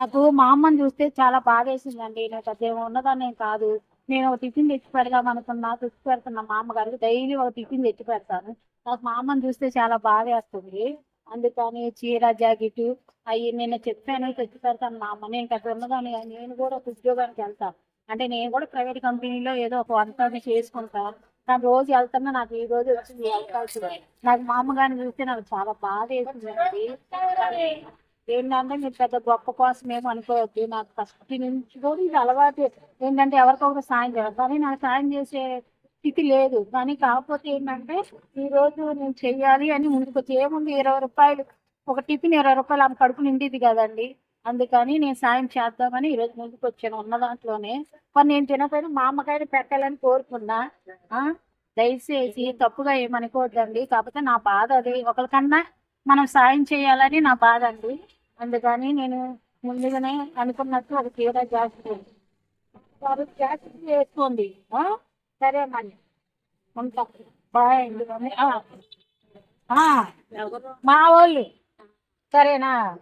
నాకు మా అమ్మని చూస్తే చాలా బాధేసిందండి. నాకు అదే ఉన్నదాన్ని కాదు. నేను ఒక టిఫిన్ తెచ్చి పెడదాం అనుకున్నా తెచ్చి పెడుతున్నా మా అమ్మగారికి డైలీ ఒక టిఫిన్ తెచ్చి పెడతాను. నాకు మా అమ్మని చూస్తే చాలా బాధేస్తుంది. అందుకని చీర జాకెట్ అవి నేను చెప్పాను తెచ్చి పెడతాను మా అమ్మ. నేను పెద్ద ఉన్నదాన్ని నేను కూడా ఒక ఉద్యోగానికి వెళ్తాను అంటే నేను కూడా ప్రైవేట్ కంపెనీలో ఏదో ఒక వంటని చేసుకుంటాను కానీ రోజు వెళ్తున్నా నాకు ఈ రోజు వచ్చింది వెళ్తాల్సింది నాకు మా అమ్మగారిని చూస్తే నాకు చాలా బాధ వేసిందండి ఏంటంటే మీరు పెద్ద గొప్ప కోసం ఏమో అనుకోవద్దు. నాకు ఫస్ట్ నుంచి కూడా ఇది అలవాటు. ఏంటంటే ఎవరికొకరు సాయం చేయాలి. కానీ నాకు సాయం చేసే స్థితి లేదు. కానీ కాకపోతే ఏంటంటే ఈ రోజు నేను చెయ్యాలి అని ముందుకు ఏముంది ఇరవై రూపాయలు? ఒక టిఫిన్ ఇరవై రూపాయలు ఆమె కడుపు నిండిది కదండి. అందుకని నేను సాయం చేద్దామని ఈరోజు ముందుకు వచ్చాను ఉన్న దాంట్లోనే. కానీ నేను తినకపోయినా మా అమ్మకాయలు పెట్టాలని కోరుకున్నా. దయచేసి తప్పుగా ఏమనుకోవద్దండి. కాకపోతే నా బాధ అది. ఒకరికన్నా మనం సాయం చేయాలని నా బాధ అండి. అందుకని నేను ముందుగానే అనుకున్నట్టు ఒక చీర చేస్తుంది. వారు జాకెట్ చేస్తుంది. సరే మరి. ఉంటా. బాయ్ మా వాళ్ళు. సరేనా?